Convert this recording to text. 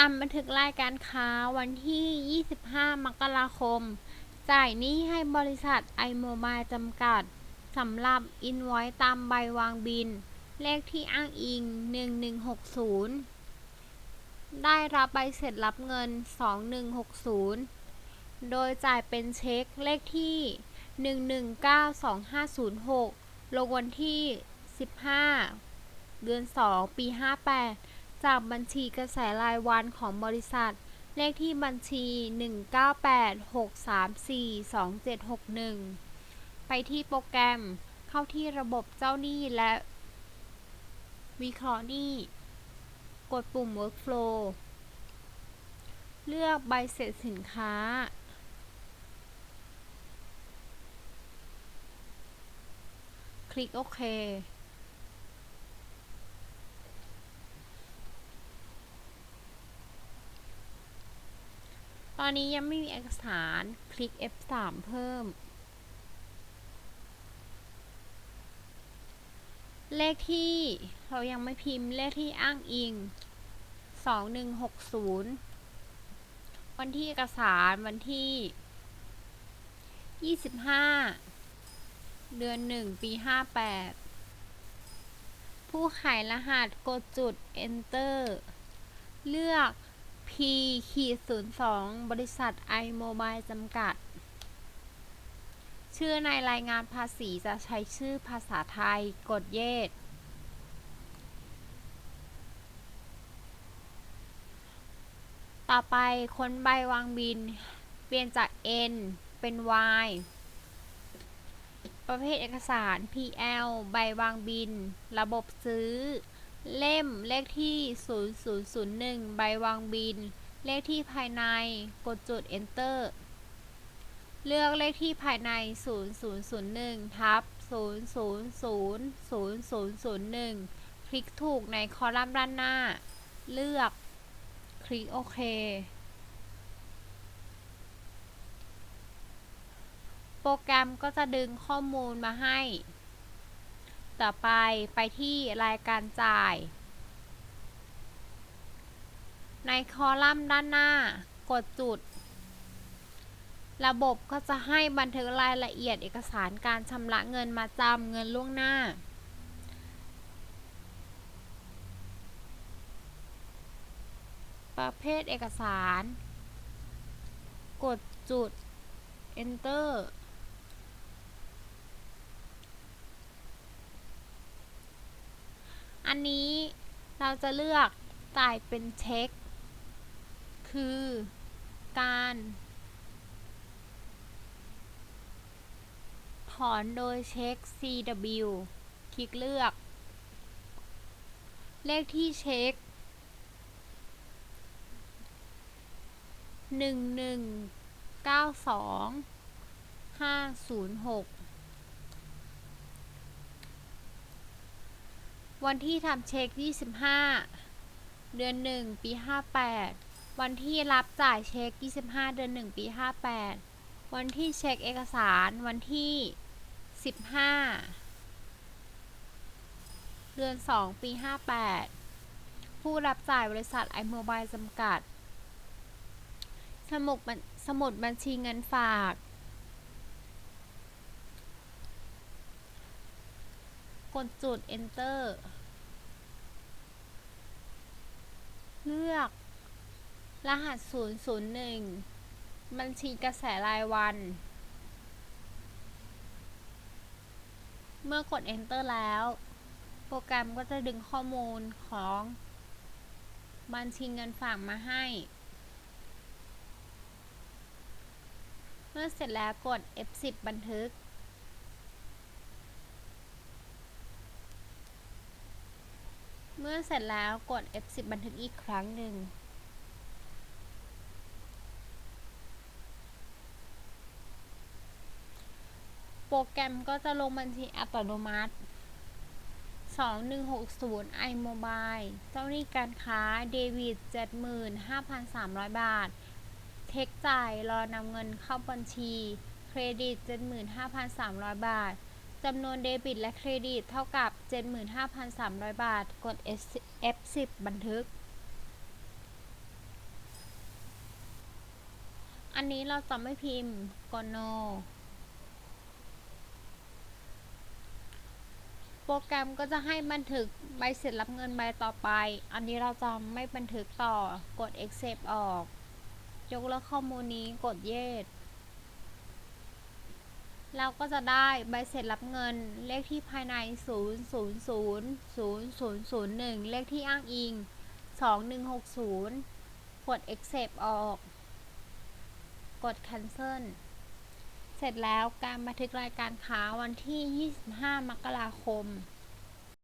การบันทึกรายการค้าวันที่ 25 มกราคม จ่ายหนี้ให้บริษัทไอโมบายจำกัด สำหรับอินไวอยตามใบวางบิน เลขที่อ้างอิง 1160 ได้รับใบเสร็จรับเงิน 2160 โดยจ่ายเป็นเช็คเลขที่ 1192506 ลงวันที่ 15 เดือน 2 ปี 58 จากบัญชีกระแสรายวันของบริษัท เลขที่บัญชี 1986342761 ไปที่โปรแกรม เข้าที่ระบบเจ้าหนี้และ วิเคราะห์หนี้ กดปุ่ม Workflow เลือกใบเสร็จสินค้า คลิกโอเค อนนี้ยังไม่มีเอกสาร คลิก F3 เพิ่ม เลขที่เรายังไม่พิมพ์เลขที่อ้างอิง 2160 วันที่เอกสารวันที่ 25 เดือน 1 ปี 58 ผู้ขายรหัสกดจุด Enter เลือก P ขีด02บริษัท iMobile จำกัด ชื่อในรายงานภาษีจะใช้ชื่อภาษาไทย กดเยดต่อไปค้นใบวางบิน เปลี่ยนจาก N เป็น Y ประเภทเอกสาร PL ใบวางบิน ระบบซื้อ เล่มเลขที่ 0001 ใบวางบิน เลขที่ภายใน กดจุด Enter เลือกเลขที่ภายใน 0001 ทับ 0000001คลิกถูกในคอลัมน์ด้านหน้า เลือก คลิกโอเคโปรแกรมก็จะดึงข้อมูลมาให้ ต่อไปไปที่รายการจ่าย ในคอลัมน์ด้านหน้ากดจุด ระบบก็จะให้บันทึกรายละเอียดเอกสารการชำระเงินมาจำเงินล่วงหน้า ประเภทเอกสาร กดจุด enter อันนี้เราจะเลือกจ่ายเป็นเช็ค คือการถอนโดยเช็ค CW คลิกเลือก เลขที่เช็คหนึ่งหนึ่งเก้าสองห้าศูนย์หก วันที่ทำเช็ค 25 เดือน 1 ปี 58 วันที่รับจ่ายเช็ค 25 เดือน 1 ปี 58 วันที่เช็คเอกสาร วันที่ 15 เดือน 2 ปี 58 ผู้รับจ่ายบริษัท iMobile จำกัด สมุดสมุดบัญชีเงินฝาก ดจุด enter เลือก รหัส 001 บัญชีกระแสรายวัน เมื่อกด enter แล้ว โปรแกรมก็จะดึงข้อมูลของ บัญชีเงินฝากมาให้ เมื่อเสร็จแล้วกด F10 บันทึก เมื่อเสร็จแล้วกด F10 บันทึกอีกครั้งหนึ่ง โปรแกรมก็จะลงบัญชีอัตโนมัติ 2160 iMobile เจ้าหนี้การค้าเดบิต75,300 บาท เทคจ่ายรอนำเงินเข้าบัญชี เครดิต 75,300 บาท จำนวนเดบิตและเครดิตเท่ากับ 75,300 บาท กด F10 บันทึก อันนี้เราจะไม่พิมพ์กด no โปรแกรมก็จะให้บันทึกใบเสร็จรับเงินใบต่อไป อันนี้เราจะไม่บันทึกต่อ กด accept ออก ยกเลิกข้อมูลนี้ กด yes เราก็จะได้ใบเสร็จรับเงิน เลขที่ภายใน 0 0 0 0 0 0 1 เลขที่อ้างอิง 2160 กด accept ออก กด cancel เสร็จแล้วการบันทึกรายการค้าวันที่ 25 มกราคม